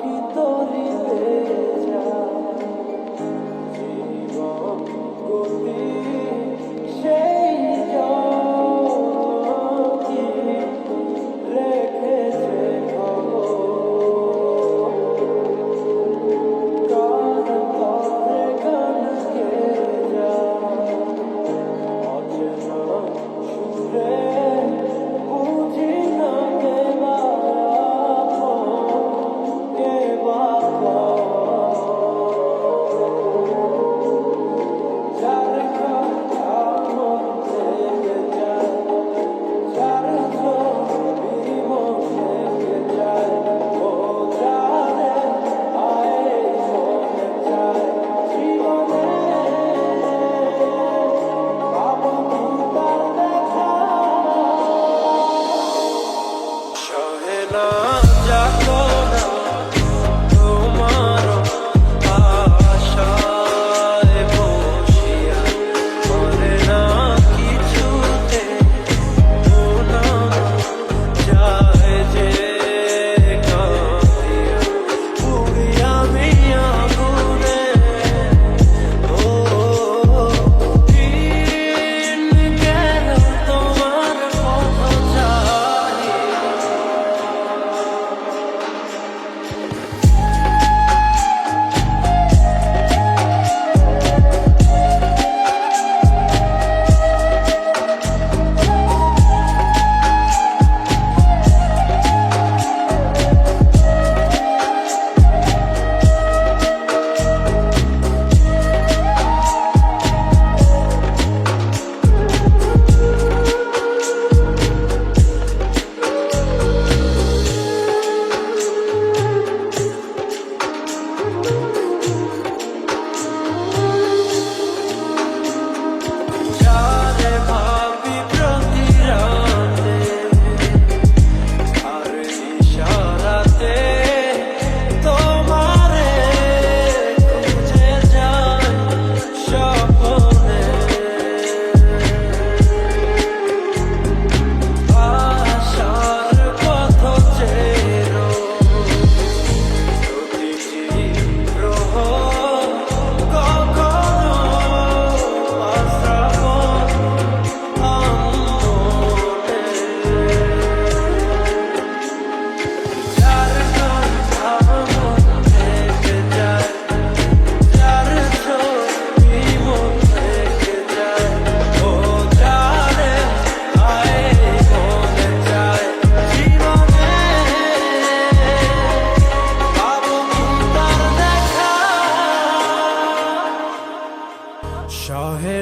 ভিতরিতে যা জীবন গতি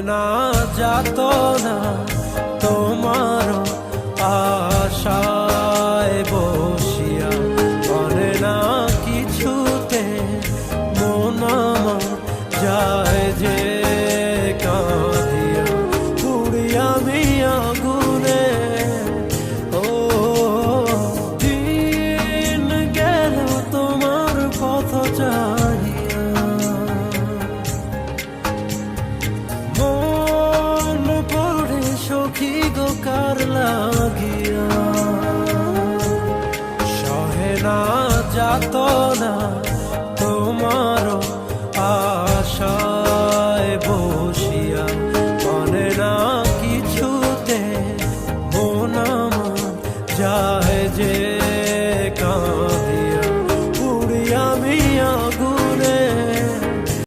না যাত না তোমার আশায় বসিয়া। মনে না কিছুতে মন যায় जाए जे